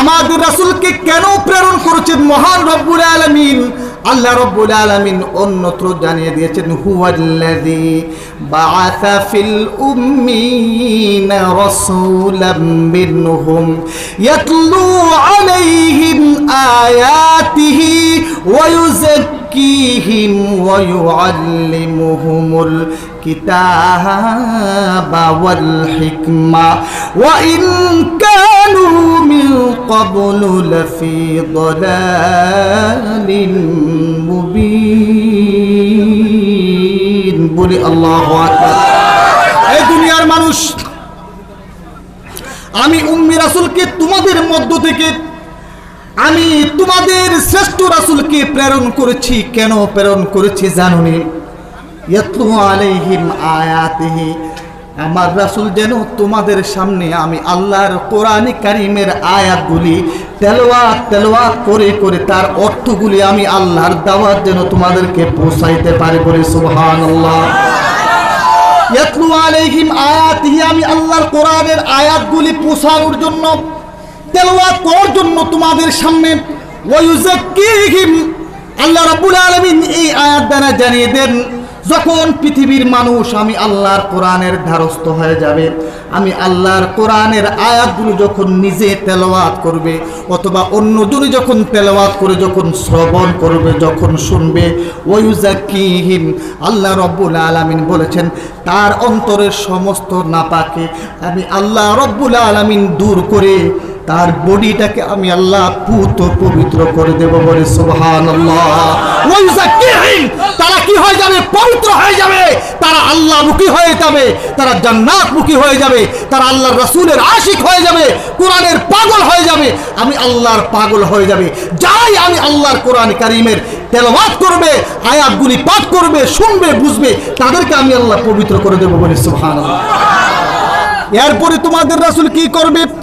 আমাদের রাসুলকে কেন প্রেরণ করেছেন মহান রব্বুল আলমিন? আল্লাহ রব্বুল আলামিন অন্যত্র জানিয়ে দিয়েছেন, হুয়াল্লাযী বাআসা ফিল উম্মিনা রাসূলাম মিনহুম ইয়াতলু আলাইহিম আয়াতিহি ওয়া ইউযাক্কিহিম ওয়া ইউআল্লিমুহুমুল الكتاب والحكمة وإن كانوا من قبل لفي ضلال مبين بولي الله أكبر এই দুনিয়ার মানুষ আমি উম্মি রাসূলকে তোমাদের মধ্য থেকে আমি তোমাদের শ্রেষ্ঠ রাসূলকে প্রেরণ করেছি কেন প্রেরণ করেছি জানুনি আলাইহিম আমার রাসূল যেন তোমাদের সামনে আমি আল্লাহর কোরআনে কারিমের আয়াতগুলি তেলাওয়াত তেলাওয়াত করে করে তার অর্থগুলি আমি আল্লাহর দাওয়াত যেন তোমাদেরকে পৌঁছাইতে পারি বলে সুবহানাল্লাহ। ইয়াতলু আলাইহিম আমি আল্লাহর কোরআনের আয়াতগুলি জন্য, তেলাওয়াত করার জন্য তোমাদের সামনে আল্লাহ এই জানিয়ে দেন যখন পৃথিবীর মানুষ, আমি আল্লাহর কোরআনের ধারস্থ হয়ে যাবে, আমি আল্লাহর কোরআনের আয়াতগুলো যখন নিজে তেলাওয়াত করবে, অথবা অন্যজনে যখন তেলাওয়াত করে, যখন শ্রবণ করবে, যখন শুনবে ওয়ুজাকিহিম আল্লাহ রব্বুল আলামিন বলেছেন, তার অন্তরের সমস্ত নাপাকে আমি আল্লাহ রব্বুল আলামিন দূর করে তার বডিটাকে আমি আল্লাহ পুত পবিত্র করে দেব বলে সুবহানাল্লাহ। তারা কি হয়ে যাবে? পবিত্র হয়ে যাবে। তারা আল্লাহ মুখী হয়ে যাবে। তারা জান্নাত মুখী হয়ে যাবে। তারা আল্লাহর রাসূলের আশিক হয়ে যাবে। কোরআনের পাগল হয়ে যাবে। আমি আল্লাহর পাগল হয়ে যাবে। যাই আমি আল্লাহর কোরআন কারিমের তেলাওয়াত করবে, আয়াতগুলি পাঠ করবে, শুনবে, বুঝবে, তাদেরকে আমি আল্লাহ পবিত্র করে দেবো বলে সুবহানাল্লাহ। এরপরে তোমাদের রাসূল কি করবে?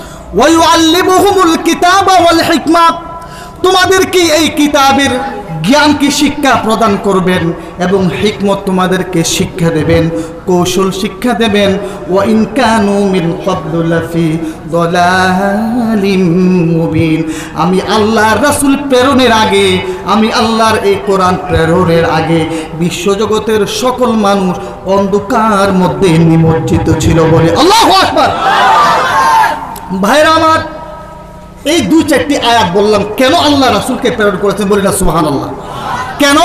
তোমাদেরকে এই কিতাবের জ্ঞানকে শিক্ষা প্রদান করবেন এবং হিকমত তোমাদেরকে শিক্ষা দেবেন, কৌশল শিক্ষা দেবেন। ও ইনকানু মিন ক্বাবলু লাফি মুবিন। আমি আল্লাহর রাসূল প্রেরণের আগে, আমি আল্লাহর এই কোরআন প্রেরণের আগে বিশ্বজগতের সকল মানুষ অন্ধকার মধ্যে নিমজ্জিত ছিল বলে আল্লাহ আকবার। ভাইরা আমার, এই দু চারটি আয়াত বললাম, কেন আল্লাহ রাসুলকে প্রেরণ করেছেন বলি না সুহান আল্লাহ কেন?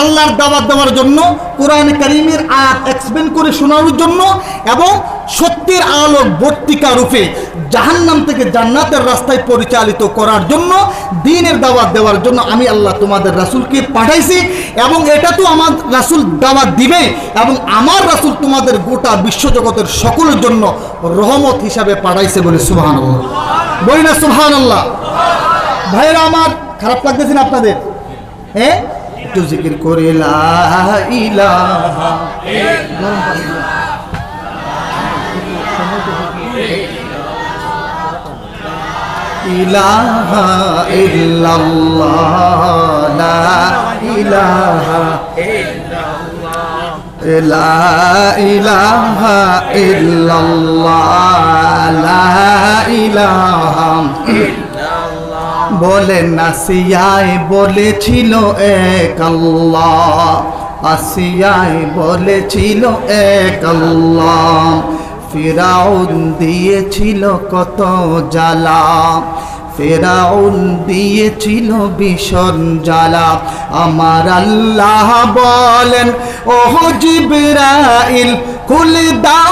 আল্লাহর দাওয়াত দেওয়ার জন্য, কোরআন কারিমের আয়াত এক্সপ্লেন করে শোনানোর জন্য এবং সত্যের আলোক বর্তিকা রূপে জাহান্নাম থেকে জান্নাতের রাস্তায় পরিচালিত করার জন্য, দিনের দাওয়াত দেওয়ার জন্য আমি আল্লাহ তোমাদের রাসূলকে পাঠাইছি এবং এটা তো আমার রাসূল দাওয়াত দিবে এবং আমার রাসূল তোমাদের গোটা বিশ্বজগতের সকলের জন্য রহমত হিসাবে পাঠাইছে বলে সুবহানাল্লাহ। বলি না সুবহানাল্লাহ। ভাইরা, আমার খারাপ লাগতেছে না আপনাদের? হ্যাঁ? একটু জিকির করে ইলাহা ইলাহা ইল্লাল্লাহ লা ইলাহা বলেন আসিয়ায় বলেছিল এক আসিয়ায় বলেছিল এক ফিরাউন দিয়েছিল কত জ্বালা। ফেরাউন দিয়েছিল ভীষণ জ্বালা। আমার আল্লাহ বলেন, ওহ জিবরাইল দাও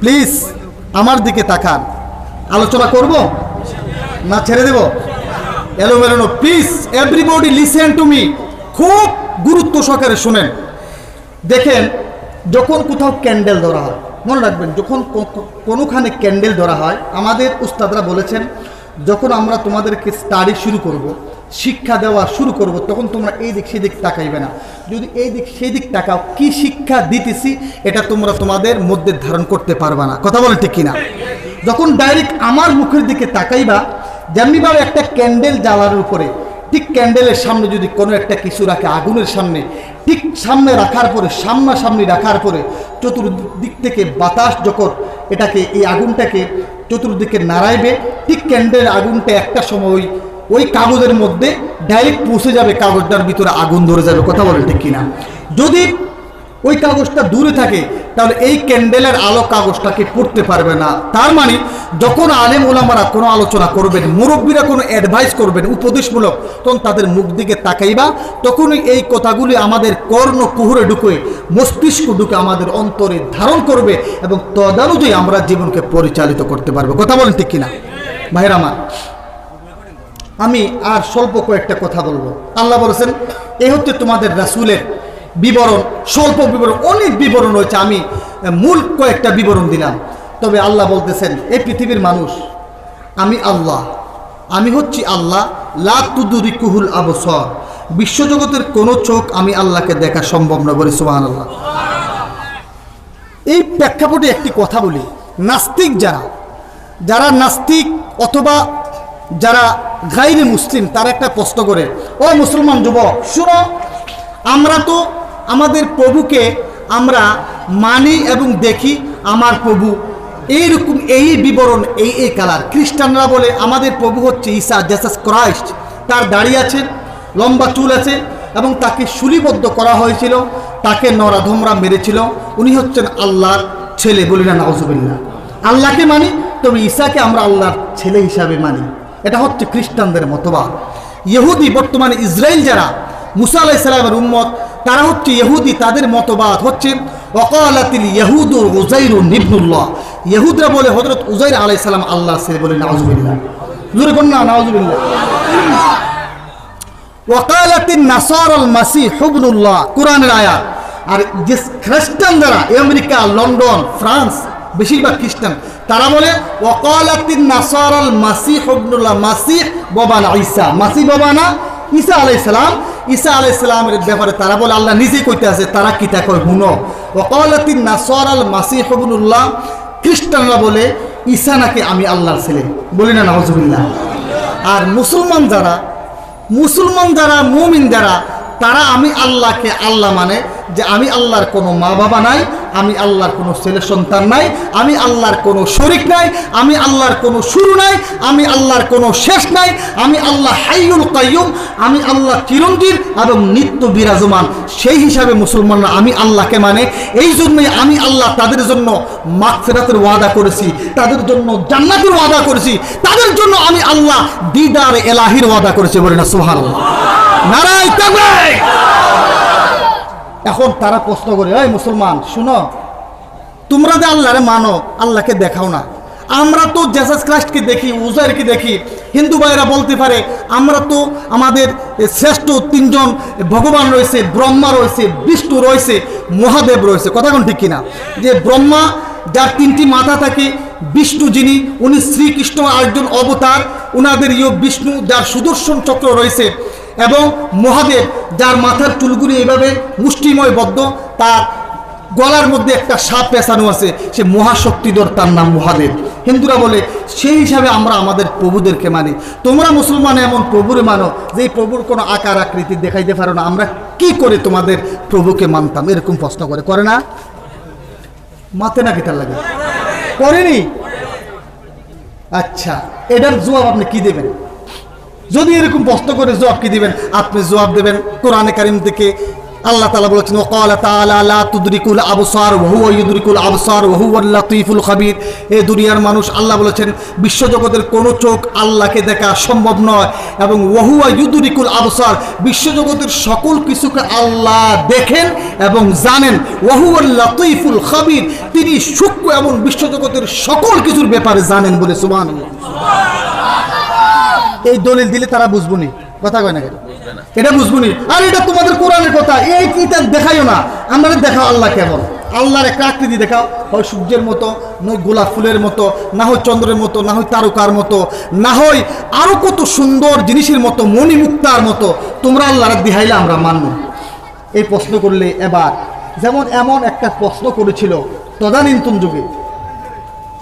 প্লিজ আমার দিকে তাকান। আলোচনা করব না ছেড়ে দেব? এলোমেলো please everybody listen to me খুব গুরুত্ব সহকারে শুনেন। দেখেন, যখন কোথাও ক্যান্ডেল ধরা হয়, মনে রাখবেন, যখন কোনোখানে ক্যান্ডেল ধরা হয়, আমাদের উস্তাদরা বলেছেন, যখন আমরা তোমাদেরকে স্টাডি শুরু করব শিক্ষা দেওয়া শুরু করব, তখন তোমরা এই দিক সেদিক তাকাইবে না। যদি এই দিক সেই দিক তাকাও, কি শিক্ষা দিতেছি, এটা তোমরা তোমাদের মধ্যে ধারণ করতে পারবে না। কথা বলে ঠিক কিনা? যখন ডাইরেক্ট আমার মুখের দিকে তাকাইবা, যেমনিভাবে একটা ক্যান্ডেল জ্বালানোর উপরে, ঠিক ক্যান্ডেলের সামনে যদি কোনো একটা কিছু রাখে, আগুনের সামনে, ঠিক সামনে রাখার পরে, সামনাসামনি রাখার পরে, চতুর্দিক থেকে বাতাস যখন এটাকে, এই আগুনটাকে চতুর্দিকে নাড়াইবে, ঠিক ক্যান্ডেলের আগুনটা একটা সময় ওই কাগজের মধ্যে ডাইরেক্ট পৌঁছে যাবে, কাগজটার ভিতরে আগুন ধরে যাবে, কথা বলেন ঠিক কিনা। যদি ওই কাগজটা দূরে থাকে, তাহলে এই ক্যান্ডেলের আলো কাগজটাকে পড়তে পারবে না। তার মানে যখন আলেম ওলামারা কোনো আলোচনা করবেন, মুরব্বীরা কোনো অ্যাডভাইস করবেন, উপদেশমূলক, তখন তাদের মুখ দিকে তাকাইবা, তখনই এই কথাগুলি আমাদের কর্ণ কুহুরে ঢুকে, মস্তিষ্ক ঢুকে আমাদের অন্তরে ধারণ করবে এবং তদানুযায়ী আমরা জীবনকে পরিচালিত করতে পারব। কথা বলেন ঠিক কিনা? ভাইয়ের আমার আমি আর স্বল্প কয়েকটা কথা বলব। আল্লাহ বলেছেন এই হচ্ছে তোমাদের রাসুলের বিবরণ। স্বল্প বিবরণ, অনেক বিবরণ রয়েছে। আমি মূল কয়েকটা বিবরণ দিলাম। তবে আল্লাহ বলতেছেন এই পৃথিবীর মানুষ, আমি আল্লাহ। আমি হচ্ছি আল্লাহ। লা তুদুরি কুহুল আবসর। বিশ্বজগতের কোনো চোখ আমি আল্লাহকে দেখা সম্ভব না বলি সুবাহ আল্লাহ এই প্রেক্ষাপটে একটি কথা বলি। নাস্তিক যারা যারা নাস্তিক অথবা যারা গাইরে মুসলিম, তারা একটা প্রশ্ন করে, ও মুসলমান যুবক, শুনো, আমরা তো আমাদের প্রভুকে আমরা মানি এবং দেখি আমার প্রভু। এইরকম এই বিবরণ, এই এই কালার। খ্রিস্টানরা বলে, আমাদের প্রভু হচ্ছে ঈসা, জেসাস ক্রাইস্ট। তার দাড়ি আছে, লম্বা চুল আছে এবং তাকে সুলিবদ্ধ করা হয়েছিল, তাকে নরাধমরা মেরেছিল। উনি হচ্ছেন আল্লাহর ছেলে, বলি না, নাউজুবিল্লাহ। আল্লাহকে মানি, তবে ঈশাকে আমরা আল্লাহর ছেলে হিসাবে মানি। এটা হচ্ছে খ্রিস্টানদের মতবাদ। ইহুদি, বর্তমানে ইসরায়েল যারা, মুসা আলাহ ইসলামের উম্মত, তারা হচ্ছে ইহুদি, তাদের মতবাদ হচ্ছে অকালাতিল ইহুদুর উজাইরু নিবনুল্লাহ ইহুদরা বলে হজরত উজাইর আলাই সালাম আল্লাহ সে বলে, নাউজুবিল্লাহ। জোরে কন্যা নাউজুবিল্লাহ। নাসার আল মাসি হুবনুল্লাহ কোরআনের আয়াত। আর যে খ্রিস্টান যারা আমেরিকা, লন্ডন, ফ্রান্স বেশিরভাগ খ্রিস্টান। তারা বলে, ওয়াকালাতিন নাসার আল মাসি হুবনুল্লাহ মাসি বাবানা ঈসা। মাসি বাবানা ঈসা আলাই সালাম। ঈসা আলাই সালামের ব্যাপারে তারা বলে, আল্লাহ নিজেই কইতে আছে, তারা কি তা কয় হুনো ওয়াকালাতিন নাসার আল মাসি হুবনুল্লাহ খ্রিস্টানরা বলে, ঈসা নাকি আমি আল্লাহর ছেলে। বলি না নজরুল্লাহ আর মুসলমান যারা মুসলমান যারা, মুমিন যারা, তারা আমি আল্লাহকে আল্লাহ মানে যে আমি আল্লাহর কোনো মা বাবা নাই, আমি আল্লাহর কোনো ছেলে সন্তান নাই, আমি আল্লাহর কোনো শরিক নাই, আমি আল্লাহর কোনো শুরু নাই, আমি আল্লাহর কোনো শেষ নাই, আমি আল্লাহ হাইউল কাইয়ুম, আমি আল্লাহ চিরঞ্জীব এবং নিত্য বিরাজমান। সেই হিসাবে মুসলমানরা আমি আল্লাহকে মানে। এই জন্যই আমি আল্লাহ তাদের জন্য মাগফিরাতের ওয়াদা করেছি, তাদের জন্য জান্নাতের ওয়াদা করেছি, তাদের জন্য আমি আল্লাহ দিদার এলাহির ওয়াদা করেছি বলে না, সুবহানাল্লাহ। নারায় তাকবীর! এখন তারা প্রশ্ন করে, এই মুসলমান, শুনো। তোমরা যে আল্লাহরে মানো, আল্লাহকে দেখাও না। আমরা তো জেসাস ক্রাইস্টকে দেখি উজাইরকে দেখি। হিন্দু ভাইরা বলতে পারে, আমরা তো আমাদের শ্রেষ্ঠ তিনজন ভগবান রয়েছে, ব্রহ্মা রয়েছে, বিষ্ণু রয়েছে, মহাদেব রয়েছে। কথা কোন ঠিক কিনা? যে ব্রহ্মা, যার তিনটি মাথা থাকে, বিষ্ণু যিনি, উনি শ্রীকৃষ্ণ আরেকজন অবতার। উনাদের ইয় বিষ্ণু, যার সুদর্শন চক্র রয়েছে। এবং মহাদেব যার মাথার চুলগুলি এইভাবে মুষ্টিময় বদ্ধ তার গলার মধ্যে একটা সাপ পেঁচানো আছে, সে মহাশক্তিধর তার নাম মহাদেব। হিন্দুরা বলে, সেই হিসাবে আমরা আমাদের প্রভুদেরকে মানি। তোমরা মুসলমান, এমন প্রভুরে মানো যে প্রভুর কোনো আকার আকৃতি দেখাইতে পারো না। আমরা কি করে তোমাদের প্রভুকে মানতাম? এরকম প্রশ্ন করে। করে না? মাতে না কেটার লাগে করেনি? আচ্ছা এটার জবাব আপনি কি দেবেন? যদি এরকম প্রশ্ন করে জবাব কি দিবেন? আপনি জবাব দেবেন কোরআনে কারিম থেকে। আল্লাহ তাআলা বলেছেন, ওয়াকালা তাআলা লা তুদরিকুল আবসার ওয়া হুয়া ইউদরিকুল আবসার ওয়া হুয়াল লাতীফুল এ দুনিয়ার মানুষ আল্লাহ বলেছেন, বিশ্বজগতের কোনো চোখ আল্লাহকে দেখা সম্ভব নয় এবং ওয়া হুয়া ইউদরিকুল আবসার, বিশ্বজগতের সকল কিছুকে আল্লাহ দেখেন এবং জানেন। হুয়াল লাতীফুল খাবীর, তিনি সূক্ষ্ম এবং বিশ্বজগতের সকল কিছুর ব্যাপারে জানেন বলে সুবহানাল্লাহ। এই দলিল দিলে তারা বুঝবনি। কথা কয় না কেন? এটা বুঝবনি। আর এটা তোমাদের কোরআনের কথা। এই কিতাব দেখাইও না। আমরা দেখাও আল্লাহ কেমন? আল্লাহর একটা আকৃতি দেখাও। হয় সূর্যের মতো নয় গোলাপ ফুলের মতো, না হয় চন্দ্রের মতো, না হয় তারকার মতো, না হয় আরও কত সুন্দর জিনিসের মতো, মণিমুক্তার মতো। তোমরা আল্লাহর দিহাইলে আমরা মানব। এই প্রশ্ন করলে এবার, যেমন এমন একটা প্রশ্ন করেছিল তদানীন্তন যুগে।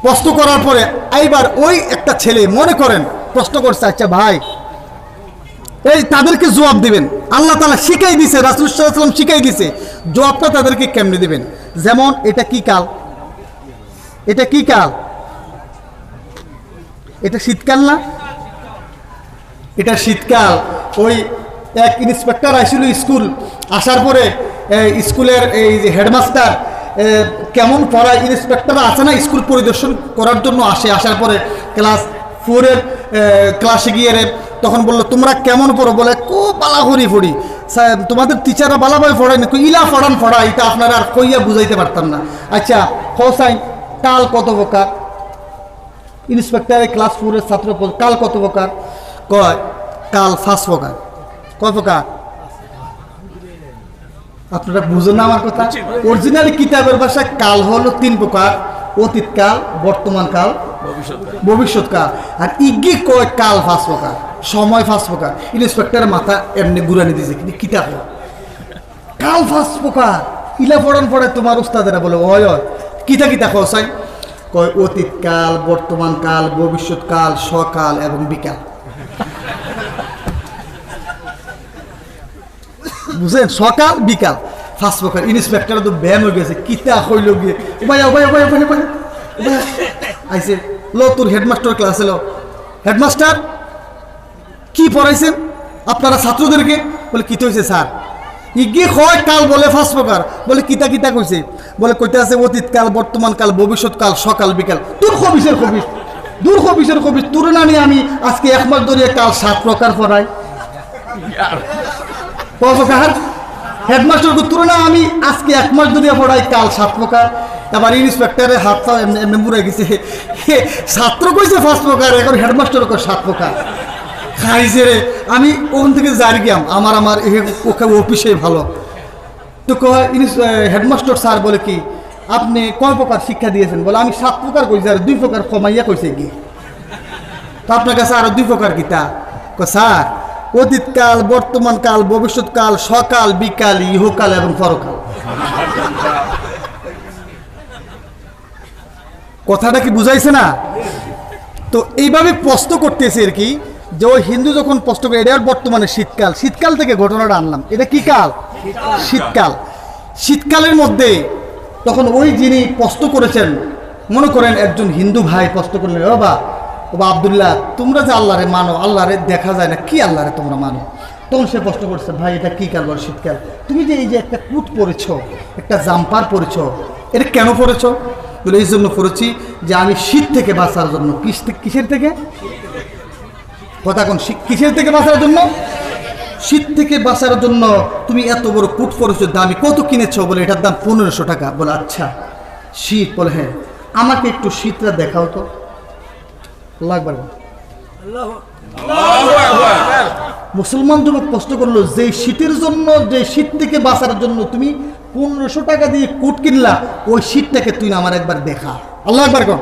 প্রশ্ন করার পরে এইবার ওই একটা ছেলে, মনে করেন প্রশ্ন করছে আচ্ছা ভাই, এই তাদেরকে জবাব দিবেন। আল্লাহ তালা শিখাই দিছে, রাসুল সাল্লাম শিখাই দিছে, জবাবটা তাদেরকে কেমনে দিবেন? যেমন, এটা কি কাল? এটা কি কাল? এটা শীতকাল না? এটা শীতকাল। ওই এক ইন্সপেক্টর আসছিল স্কুল, আসার পরে স্কুলের এই যে হেডমাস্টার কেমন পড়ায় ইন্সপেক্টর আছে না স্কুল পরিদর্শন করার জন্য আসে, আসার পরে ক্লাস ফোরের ক্লাসে গিয়ে রে, তখন বলল তোমরা কেমন পড়ো? বলে বালাহরি পড়ি। স্যার, তোমাদের টিচাররা বালাভাবে পড়ায় না ইলা পড়ান পড়া এটা আপনারা আর কইয়া বুঝাইতে পারতাম না। আচ্ছা হোসাইন কাল কত প্রকার? ইন্সপেক্টরের ক্লাস ফোরের ছাত্র কাল কত প্রকার? কয় কাল ফার্স্ট প্রকার। কয় প্রকার? আপনারা বুঝেন না আমার কথা? অরিজিনাল কিতাবের ভাষায় কাল হলো তিন প্রকার অতীতকাল বর্তমান কাল ভবিষ্যৎ কাল আর ইগি কয়, কাল ফার্স্ট প্রকার সময় ফার্স্ট প্রকার ইন্সপেক্টরের মাথা এমনি ঘুরানি দিয়েছে কিন্তু কিতাব কাল ফার্স্ট প্রকার ইলা পড়ান পড়ে তোমার উস্তাদেরা বলে ওয় কিতা কিতা কসাই কয়, অতীত কাল, বর্তমান কাল ভবিষ্যৎ কাল সকাল এবং বিকাল। বুঝলেন সকাল, বিকাল। ফার্স্ট প্রকার ইন্সপেক্টর তো ব্যায়াম হয়ে গেছে, কিতা হইল গিয়ে? ভাই ভাই ভাই ভাই ভাই আইসে লো তোর হেডমাস্টার ক্লাস এলো। হেডমাস্টার কি পড়াইছেন আপনারা ছাত্রদেরকে বলে, কিতে হয়েছে স্যার? ইগিয়ে হয় কাল বলে ফার্স্ট প্রকার বলে, কিতা কিতা কইছে? বলে, কইতে আছে অতীত কাল, বর্তমান কাল, ভবিষ্যৎ কাল, সকাল, বিকাল। তোর খবিসের খবিস দূর খবিসের খবিস তোর না নিয়ে আমি আজকে এক মাস ধরে কাল সাত প্রকার পড়াই। কয় প্রকার? হেডমাস্টারকে তুলনা আমি আজকে এক মাস ধরে পড়াই কাল সাত প্রকার। এবার ইন্সপেক্টরের হাত এমনি মুড়ে গেছে ছাত্র কইছে ফার্স্ট প্রকার, এখন হেডমাস্টার কয় সাত প্রকার। খাইছে রে, আমি ওখান থেকে জারি গিয়াম, আমার আমার ওকে অফিসে ভালো। তো কয় হেডমাস্টার স্যার বলে কি, আপনি কয় প্রকার শিক্ষা দিয়েছেন? বলে, আমি সাত প্রকার কইছি আর দুই প্রকার কমাইয়া কইছে কি তো আপনার কাছে আরও দুই প্রকার কিতা? স্যার, অতীতকাল বর্তমান কাল ভবিষ্যৎ কাল সকাল, বিকাল, ইহকাল এবং পরকাল। কথাটা কি বুঝাইছে না? তো এইভাবে প্রশ্ন করতেছে আর কি, যে ওই হিন্দু যখন প্রশ্ন করে, এটা বর্তমানে শীতকাল। শীতকাল থেকে ঘটনাটা আনলাম। এটা কি কাল? শীতকাল। শীতকালের মধ্যে তখন ওই যিনি প্রশ্ন করেছেন, মনে করেন একজন হিন্দু ভাই প্রশ্ন করলেন ও বা ও বা আবদুল্লাহ, তোমরা যে আল্লাহরে মানো, আল্লাহরে দেখা যায় না, কি আল্লাহরে তোমরা মানো? তখন সে প্রশ্ন করছে, ভাই, এটা কি কাল বল শীতকাল? তুমি যে এই যে একটা কুট পরেছ, একটা জাম্পার পরেছ, এটা কেন পরেছ? বলে, এই জন্য পড়েছি যে আমি শীত থেকে বাঁচার জন্য। কিসের থেকে? কথা কোন কিসের থেকে বাঁচার জন্য? শীত থেকে বাঁচার জন্য তুমি এত বড় কুট পরেছো দামি কত কিনেছ? বলে, এটার দাম পনেরোশো টাকা। বলে আচ্ছা শীত। বলে হ্যাঁ আমাকে একটু শীতটা দেখাও তো। লাগবে না। মুসলমান যুবক প্রশ্ন করল যে শীতের জন্য যে শীত থেকে বাঁচার জন্য তুমি পনেরোশো টাকা দিয়ে কোট কিনলা, ওই শীতটাকে তুই আমার একবার দেখা। আল্লাহ একবার কর।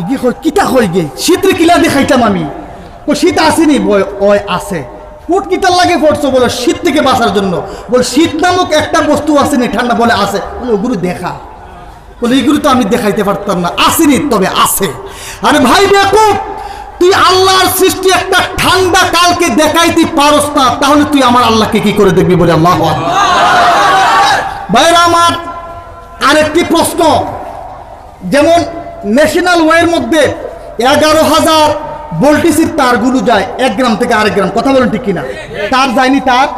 ইগে কই কিতা কই গে? শীতের কিলা দেখাইতাম আমি। ও শীত আসেনি? বয় ওই আছে। কোট কিতার লাগে পড়ছো বলে শীত থেকে বাঁচার জন্য। বল, শীত নামক একটা বস্তু আসেনি, ঠান্ডা বলে আছে। বলে, ওগুলো দেখা। বলে, এগুলো তো আমি দেখাইতে পারতাম না। আসেনি, তবে আছে। আরে ভাই বেকুব! তুই আল্লাহর সৃষ্টি একটা ঠান্ডা কালকে দেখাইতে পারস না, তাহলে তুই আমার আল্লাহকে কি করে দেখবি বলে আল্লাহ ভাইরা আমার আরেকটি প্রশ্ন। যেমন ন্যাশনাল ওয়ের মধ্যে এগারো হাজার ভোল্টেজের তারগুলো যায়, এক গ্রাম থেকে আরেক গ্রাম, কথা বলেন ঠিক কিনা? তার যায়নি তার?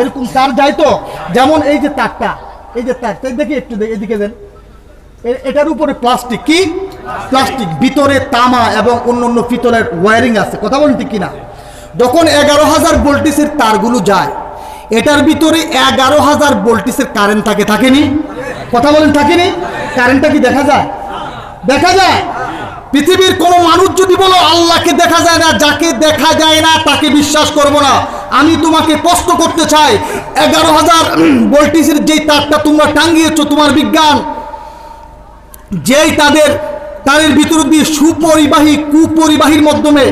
এরকম তার যায় তো? যেমন এই যে তারটা, এই যে তার এই দেখি একটু এদিকে দেন। এটার উপরে প্লাস্টিক কি? প্লাস্টিক, ভিতরে তামা এবং অন্য অন্য পিতলের ওয়ারিং আছে। কথা বলেন ঠিক কিনা? যখন এগারো হাজার ভোল্টেজের তারগুলো যায়, এটার ভিতরে এগারো হাজার ভোল্টেজের কারেন্ট থাকে, থাকেনি? কথা বলেন, থাকেনি? কারেন্টটা কি দেখা যায়? দেখা যায়। পৃথিবীর কোনো মানুষ যদি বলো, আল্লাহকে দেখা যায় না, যাকে দেখা যায় না, তাকে বিশ্বাস করব না। আমি তোমাকে প্রশ্ন করতে চাই, এগারো হাজার ভোল্টেজের যেই তারটা তোমরা টাঙ্গিয়েছো তোমার বিজ্ঞান, যেই তাদের তারের ভিতর দিয়ে সুপরিবাহী, কুপরিবাহীর মাধ্যমে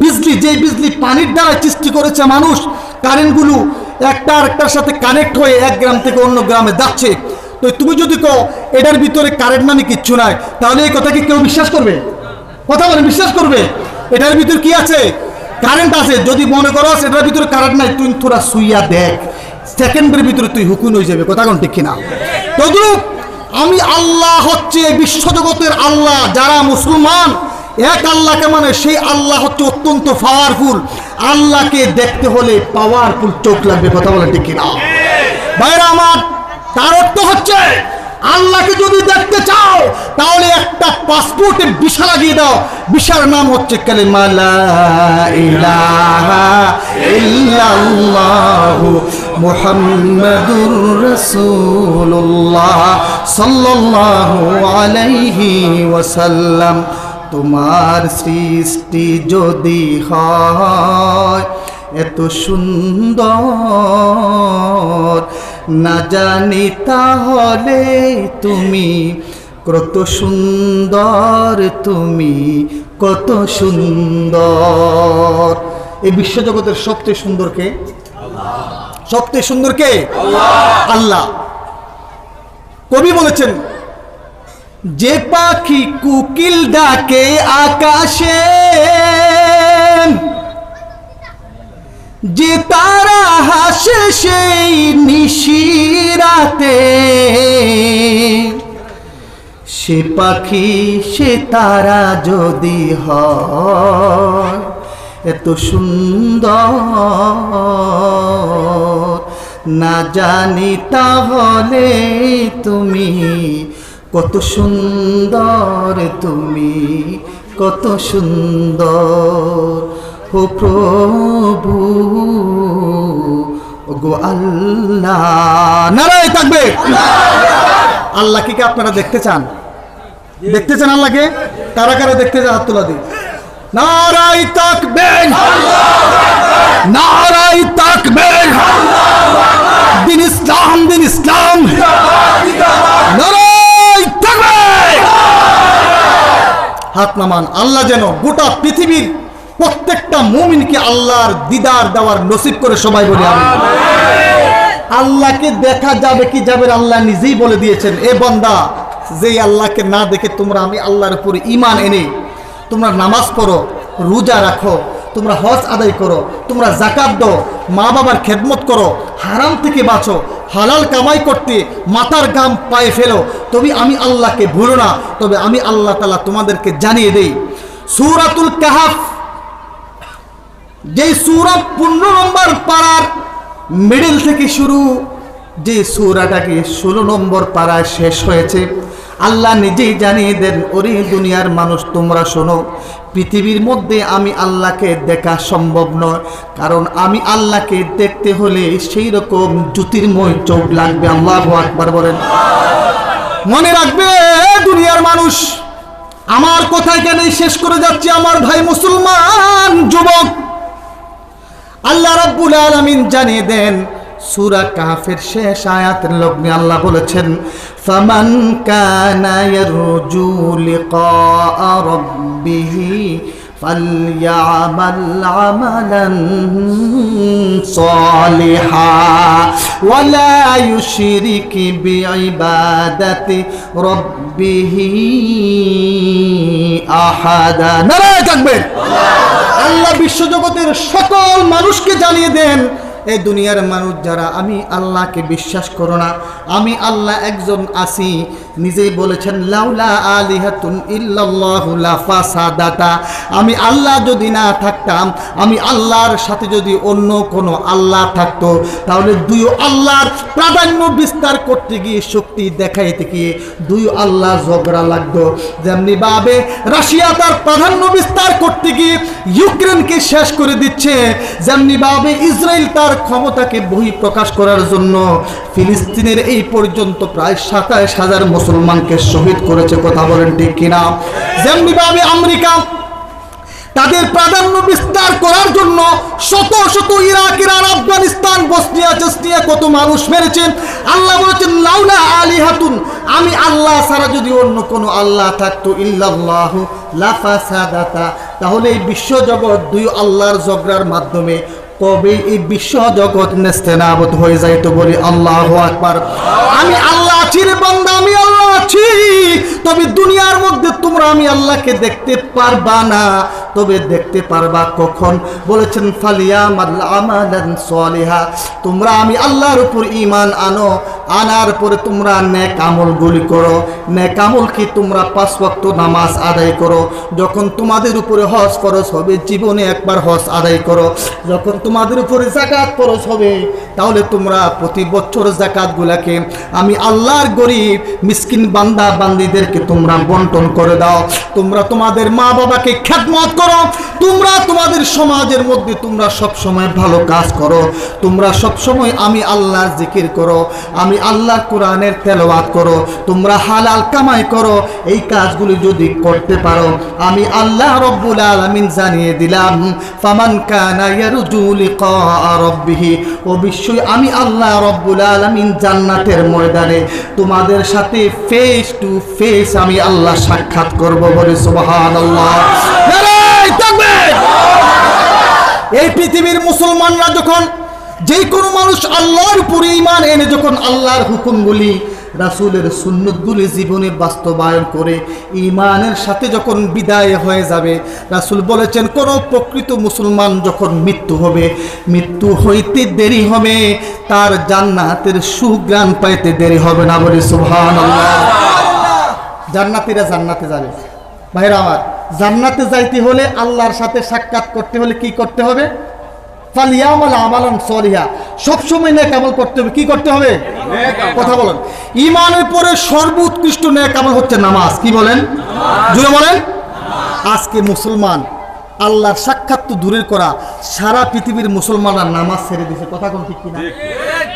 বিজলি, যেই বিজলি পানির দ্বারা সৃষ্টি করেছে মানুষ, কারেন্টগুলো একটা আরেকটার সাথে কানেক্ট হয়ে এক গ্রাম থেকে অন্য গ্রামে যাচ্ছে। তো তুমি যদি কো এটার ভিতরে কারেন্ট মানে কিচ্ছু নাই, তাহলে এই কথা কি কেউ বিশ্বাস করবে? কথা বলে বিশ্বাস করবে? এটার ভিতর কি আছে? কারেন্ট আছে। যদি মনে করো এটার ভিতরে কারেন্ট নাই, তুই তোরা সুইয়া দেখ। সেকেন্ডের ভিতরে তুই হুকুন হয়ে যাবে। কথা কোন ঠিক কিনা? তদ্রুপ আমি আল্লাহ হচ্ছে বিশ্বজগতের আল্লাহ, যারা মুসলমান। এক আল্লাহকে মানে সেই আল্লাহ হচ্ছে অত্যন্ত পাওয়ারফুল আল্লাহকে দেখতে হলে পাওয়ারফুল চোখ লাগবে, কথা বলে ঠিক কিনা? ভাইরা আমার, তার অর্থ হচ্ছে, আল্লাহকে যদি দেখতে চাও, তাহলে একটা পাসপোর্টে বিশা লাগিয়ে দাও। বিশার নাম হচ্ছে কালিমা লা ইলাহা ইল্লাল্লাহু মুহাম্মাদুর রাসূলুল্লাহ সাল্লাল্লাহু আলাইহি ওয়াসাল্লাম, তোমার সৃষ্টি যদি হয়, এত সুন্দর। না জানি তাহলে তুমি কত সুন্দর, তুমি কত সুন্দর। এই বিশ্বজগতের সবচেয়ে সুন্দর কে? সবচেয়ে সুন্দর কে? আল্লাহ। কবি বলেছেন, যে পাখি কুকিল ডাকে আকাশে, যে তারা হাসে সেই নিশিরাতে সে পাখি সে তারা যদি হয় এত সুন্দর। না জানি তাহলে তুমি কত সুন্দর, তুমি কত সুন্দর। ও প্রভু গো আল্লাহ। থাকবে। আল্লাহকে কি আপনারা দেখতে চান? দেখতে চান আল্লাহকে? কারা কারা দেখতে চান হাত তোলা নারাই তাকবেন নারাই তাকবেন দিন ইসলাম দিন ইসলাম। নারাই তাকবেন হাত নামান, আল্লাহ যেন গোটা পৃথিবীর প্রত্যেকটা মুমিনকে আল্লাহর দিদার দেওয়ার নসিব করে সবাই বলি আল্লাহকে দেখা যাবে কি যাবে আল্লাহ নিজেই বলে দিয়েছেন, এ বন্দা, যেই আল্লাহকে না দেখে তোমরা আমি আল্লাহর উপর ইমান এনে তোমরা নামাজ পড়ো, রোজা রাখো, তোমরা হজ আদায় করো, তোমরা জাকাত দাও মা বাবার খেদমত করো, হারাম থেকে বাঁচো, হালাল কামাই করতে মাথার গাম পায়ে ফেলো। তবে আমি আল্লাহকে ভুলো না, তবে আমি আল্লাহ তালা তোমাদেরকে জানিয়ে দেই। সুরাতুল কাহাফ যে সুরা পনেরো নম্বর পাড়ার মিডল থেকে শুরু, যে সুরাটাকে ষোলো নম্বর পাড়ায় শেষ হয়েছে আল্লাহ নিজেই জানিয়ে দেন, ওরে দুনিয়ার মানুষ, তোমরা শোনো, পৃথিবীর মধ্যে আমি আল্লাহকে দেখা সম্ভব নয়। কারণ আমি আল্লাহকে দেখতে হলে সেই রকম জ্যোতির্ময় চোখ লাগবে। আল্লাহ আকবার বলেন। মনে রাখবে দুনিয়ার মানুষ, আমার কথা এখানেই শেষ করে যাচ্ছি আমার ভাই মুসলমান, যুবক? আল্লাহ রাব্বুল আলামিন জানিয়ে দেন সূরা কাফের শেষ আয়াতের লগ্নে আল্লাহ বলেছেন ফামান কানা ইয়ারজু লিকা রাব্বিহি فليعمل عملا صالحا ولا يشرك بعبادة ربه أحدا নারায় থাকবেন আল্লাহ বিশ্বজগতের সকল মানুষকে জানিয়ে দেন এই দুনিয়ার মানুষ যারা, আমি আল্লাহকে বিশ্বাস করো না। আমি আল্লাহ একজন আসি নিজেই বলেছেন আমি আল্লাহ যদি না থাকতাম, আমি আল্লাহর সাথে যদি অন্য কোনো আল্লাহ থাকতো, তাহলে দুই আল্লাহর প্রাধান্য বিস্তার করতে গিয়ে, শক্তি দেখাইতে গিয়ে দুই আল্লাহ ঝগড়া লাগতো। যেমনি ভাবে রাশিয়া তার প্রাধান্য বিস্তার করতে গিয়ে ইউক্রেনকে শেষ করে দিচ্ছে যেমনি ভাবে ইসরায়েল তার ক্ষমতাকে বহি প্রকাশ করার জন্য ফিলিস্তিনের এই পর্যন্ত প্রায় সাতাইশ হাজার মুসলমানকে শহীদ করেছে, কথা বলেন ঠিক কিনা? যেমনি ভাবে আমেরিকা তাদের প্রাধান্য বিস্তার করার জন্য শত শত Iraq Iran Afghanistan, Bosnia Chechnya কত মানুষ মেরেছেন। আল্লাহ বলেছেন, লাউলা আলী হাতুন আমি আল্লাহ ছাড়া যদি অন্য কোনো আল্লাহ থাকতো, ইল্লাল্লাহ লাফাসাদাতা। তাহলে এই বিশ্বজগৎ দুই আল্লাহর জগরার মাধ্যমে কবে এই বিশ্ব জগৎ নেস্তেনাবত হয়ে যাইতো বলি আল্লাহ আকবার। আমি আল্লাহ আছি রে আমি আল্লাহ আছি। তবে দুনিয়ার মধ্যে তোমরা আমি আল্লাহকে দেখতে পারবা না। তবে দেখতে পারবা কখন? বলেছেন ফালিয়া তোমরা আমি আল্লাহর উপর ইমান আনো, আনার পরে তোমরা নেক আমলগুলি করো। নেক আমল কি? তোমরা পাঁচ ওয়াক্ত নামাজ আদায় করো। যখন তোমাদের উপরে হজ খরচ হবে, জীবনে একবার হজ আদায় করো। যখন তোমাদের উপরে জাকাত খরচ হবে, তাহলে তোমরা প্রতি বছর জাকাতগুলাকে আমি আল্লাহর গরিব, মিসকিন বান্দা বান্দিদেরকে তোমরা বন্টন করে দাও। তোমরা তোমাদের মা বাবাকে খ্যাতমত করো। তোমরা তোমাদের সমাজের মধ্যে তোমরা সব সময় ভালো কাজ করো। তোমরা সব সময় আমি আল্লাহর জিকির করো। আমি আল্লাহ কোরআনের তেলাওয়াত করো। তোমরা হালাল কামাই করো। এই কাজগুলি যদি করতে পারো, আমি আল্লাহ রব্বুল আলামিন জানিয়ে দিলাম, ফামান কানা ইয়ারজু লিকা রাব্বিহি অবশ্যই আমি আল্লাহ রব্বুল আলামিন জান্নাতের ময়দানে তোমাদের সাথে ফেস টু ফেস আমি আল্লাহ সাক্ষাৎ করব বলে নারায়ে তাকবীর এই পৃথিবীর মুসলমানরা যখন যে কোনো মানুষ আল্লাহর উপরে ইমান এনে যখন আল্লাহর হুকুমগুলি রাসূলের সুন্নতগুলি জীবনে বাস্তবায়ন করে ইমানের সাথে যখন বিদায় হয়ে যাবে, রাসূল বলেছেন, কোন প্রকৃত মুসলমান যখন মৃত্যু হবে, মৃত্যু হইতে দেরি হবে, তার জান্নাতের সুগ্রাণ পাইতে দেরি হবে না বলে সুবহানাল্লাহ। জান্নাতীরা জান্নাতে যাবে। ভাইরা আমার জান্নাতে যাইতে হলে আল্লাহর সাথে সাক্ষাৎ করতে হলে কি করতে হবে? ফালিয়ামাল আমালান সলিহা। সবসময় আমল করতে হবে। কি করতে হবে? কথা বলেন। ইমানের পরে সর্বোৎকৃষ্ট আমল হচ্ছে নামাজ। কি বলেন? জুড়ে বলেন। আজকে মুসলমান আল্লাহর সাক্ষাৎ তো দূরের করা সারা পৃথিবীর মুসলমানরা নামাজ ছেড়ে দিয়েছে কথা কোন ঠিক কিনা?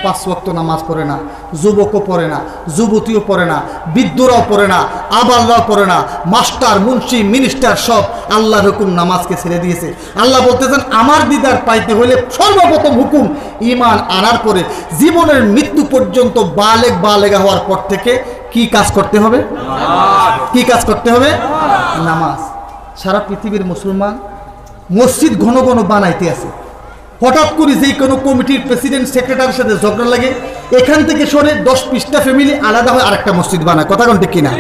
পাঁচ ওয়াক্ত নামাজ পড়ে না, যুবকও পড়ে না, যুবতীও পড়ে না, বৃদ্ধরাও পড়ে না, আবালরাও পড়ে না, মাস্টার, মুন্সি, মিনিস্টার সব আল্লাহর হুকুম নামাজকে ছেড়ে দিয়েছে। আল্লাহ বলতেছেন, আমার দিদার পাইতে হলে সর্বপ্রথম হুকুম ইমান আনার পরে জীবনের মৃত্যু পর্যন্ত বালেগ বালেগা হওয়ার পর থেকে কি কাজ করতে হবে? কি কাজ করতে হবে? নামাজ। সারা পৃথিবীর মুসলমান মসজিদ ঘন ঘন বানাইতে আছে। হঠাৎ করে যে কোনো কমিটির প্রেসিডেন্ট, সেক্রেটারির সাথে ঝগড়া লাগে, এখান থেকে সরে দশ বিশটা ফ্যামিলি আলাদা হয় আরেকটা মসজিদ বানায়। কথা কোনটা কিনা?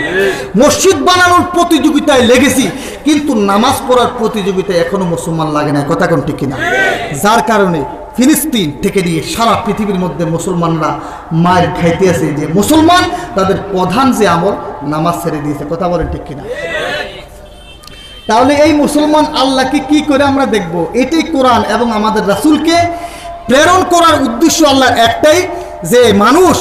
মসজিদ বানানোর প্রতিযোগিতায় লেগেছি, কিন্তু নামাজ পড়ার প্রতিযোগিতায় এখনও মুসলমান লাগে না কথা কোনটা কিনা? যার কারণে ফিলিস্তিন থেকে নিয়ে সারা পৃথিবীর মধ্যে মুসলমানরা মায়ের খাইতে আছে যে, মুসলমান তাদের প্রধান যে আমল, নামাজ ছেড়ে দিয়েছে। কথা বলেন ঠিক কিনা? তাহলে এই মুসলমান আল্লাহকে কি করে আমরা দেখব? এটাই কোরআন এবং আমাদের রাসুলকে প্রেরণ করার উদ্দেশ্য আল্লাহর একটাই যে মানুষ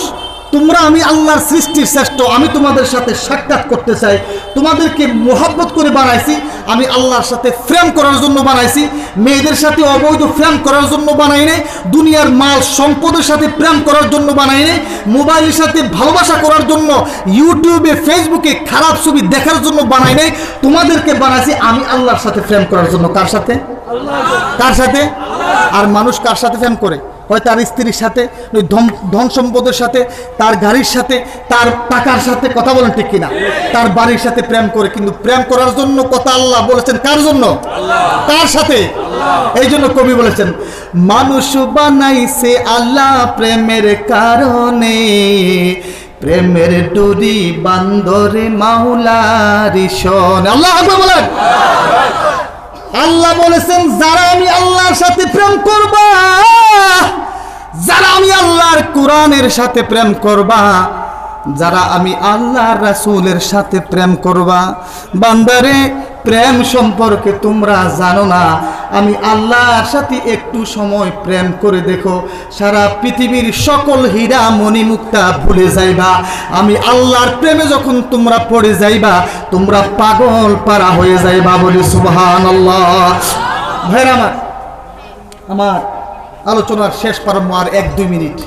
তোমরা আমি আল্লাহর সৃষ্টির শ্রেষ্ঠ, আমি তোমাদের সাথে সাক্ষাৎ করতে চাই। তোমাদেরকে মোহাব্বত করে বানাইছি, আমি আল্লাহর সাথে ফ্রেম করার জন্য বানাইছি। মেয়েদের সাথে অবৈধ ফ্রেম করার জন্য বানাই নেই, দুনিয়ার মাল সম্পদের সাথে প্রেম করার জন্য বানাই নেই, মোবাইলের সাথে ভালোবাসা করার জন্য, ইউটিউবে, ফেসবুকে খারাপ ছবি দেখার জন্য বানাই নেই। তোমাদেরকে বানাইছি, আমি আল্লাহর সাথে প্রেম করার জন্য। কার সাথে? কার সাথে? আর মানুষ কার সাথে প্রেম করে? হয় তার স্ত্রীর সাথে, ওই ধন সম্পদের সাথে, তার গাড়ির সাথে, তার টাকার সাথে কথা বলেন ঠিক কিনা? তার বাড়ির সাথে প্রেম করে, কিন্তু প্রেম করার জন্য কথা আল্লাহ বলেছেন কার জন্য? কার সাথে? এই জন্য কবি বলেছেন, মানুষ বানাইছে আল্লাহ প্রেমের কারণে, প্রেমের ডুরি বান্দরে মাওলারি শোন আল্লাহ বলেন। আল্লাহ বলেছেন, যারা আমি আল্লাহর সাথে প্রেম করবা, যারা আমি আল্লাহর কোরআনের সাথে প্রেম করবা, যারা আমি আল্লাহর রাসুলের সাথে প্রেম করবা, বান্দারে প্রেম সম্পর্কে তোমরা জানো না। আমি আল্লাহর সাথে একটু সময় প্রেম করে দেখো। সারা পৃথিবীর সকল হীরা মণিমুক্তা ভুলে যাইবা। আমি আল্লাহর প্রেমে যখন তোমরা পড়ে যাইবা, তোমরা পাগল পারা হয়ে যাইবা বলি সুবহান আল্লাহ ভাইরা আমার আমার আলোচনার শেষ প্রারম্ভ আর এক দুই মিনিট।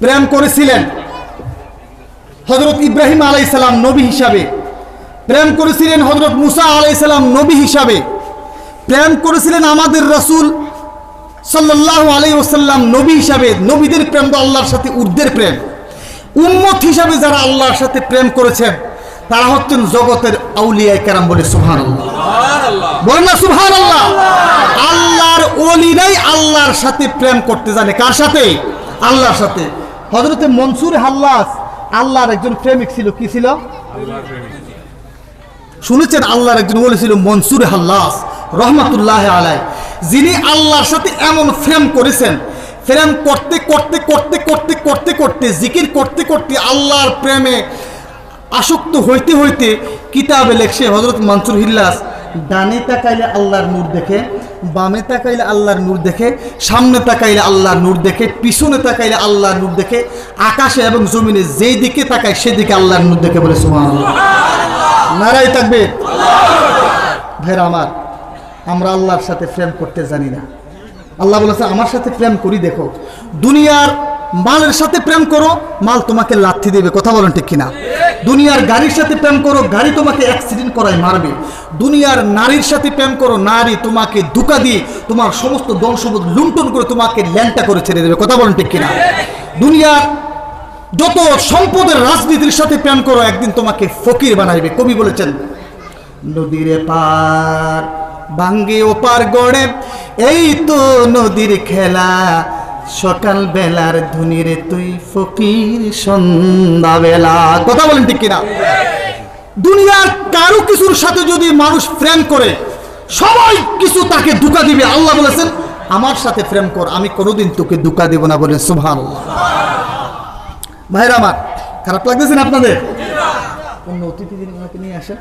প্রেম করেছিলেন হজরত ইব্রাহিম আলাই সালাম নবী হিসাবে। প্রেম করেছিলেন হজরত মুসা আলাইসাল্লাম নবী হিসাবে। প্রেম করেছিলেন আমাদের রসুল সাল্লাহ আলাই ওসাল্লাম নবী হিসাবে। নবীদের প্রেম তো আল্লাহর সাথে উর্দের প্রেম। উম্মত হিসাবে যারা আল্লাহর সাথে প্রেম করেছেন তারা হচ্ছেন জগতের আউলিয়া কেরাম বলে সুহান আল্লাহ বলেন না সুহান আল্লাহ আল্লাহর ওলিরাই আল্লাহর সাথে প্রেম করতে জানে। কার সাথে? আল্লাহর সাথে। হজরতে মনসুর হাল্লাস আল্লাহর একজন প্রেমিক ছিল। কি ছিল? শুনেছেন আল্লাহর একজন বলেছিল মনসুর হাল্লাস, রহমাতুল্লাহ আলাই যিনি আল্লাহর সাথে এমন ফ্রেম করেছেন, ফ্রেম করতে করতে করতে করতে করতে করতে, জিকির করতে করতে আল্লাহর প্রেমে আসক্ত হইতে হইতে কিতাবে লেখছে হজরত মনসুর হিল্লাস, ডানে তাকাইলে আল্লাহর নূর দেখে, বামে তাকাইলে আল্লাহর নূর দেখে, সামনে তাকাইলে আল্লাহর নূর দেখে, পিছনে তাকাইলে আল্লাহর নূর দেখে, আকাশে এবং জমিনে যেই দিকে তাকায় সেদিকে আল্লাহর নূর দেখে বলে সুবহানাল্লাহ। নারাই থাকবে। ভাইরা আমার, আমরা আল্লাহর সাথে প্রেম করতে জানি না। আল্লাহ বলেছে, আমার সাথে প্রেম করি দেখো। দুনিয়ার মালের সাথে প্রেম করো, মাল তোমাকে লাথি দেবে। কথা বলেন ঠিক কিনা? দুনিয়ার গাড়ির সাথে প্রেম করো, গাড়ি তোমাকে অ্যাক্সিডেন্ট করায় মারবে। দুনিয়ার নারীর সাথে প্রেম করো, নারী তোমাকে ধোকা দিয়ে তোমার সমস্ত সম্পদ লুণ্ঠন করে তোমাকে ল্যাংটা করে ছেড়ে দেবে। কথা বলেন ঠিক কিনা? দুনিয়ার যত সম্পদের রাজনীতির সাথে প্রেম করো, একদিন তোমাকে ফকির বানাইবে। কবি বলেছেন, নদীর পার ভাঙ্গে ওপার গড়ে, এই তো নদীর খেলা। সকাল বেলার ধুনিরে তুই ফকির সন্ধ্যা বেলা কথা বলেন ঠিক কিনা? দুনিয়ার কারও কিছুর সাথে যদি মানুষ প্রেম করে, সবাই কিছু তাকে দুকা দিবে। আল্লাহ বলেছেন, আমার সাথে প্রেম কর, আমি কোনোদিন তোকে দুকা দেব না বলে সুভান ভাইরা আমার খারাপ লাগতেছে না আপনাদের? অন্য অতিথিদের নিয়ে আসেন?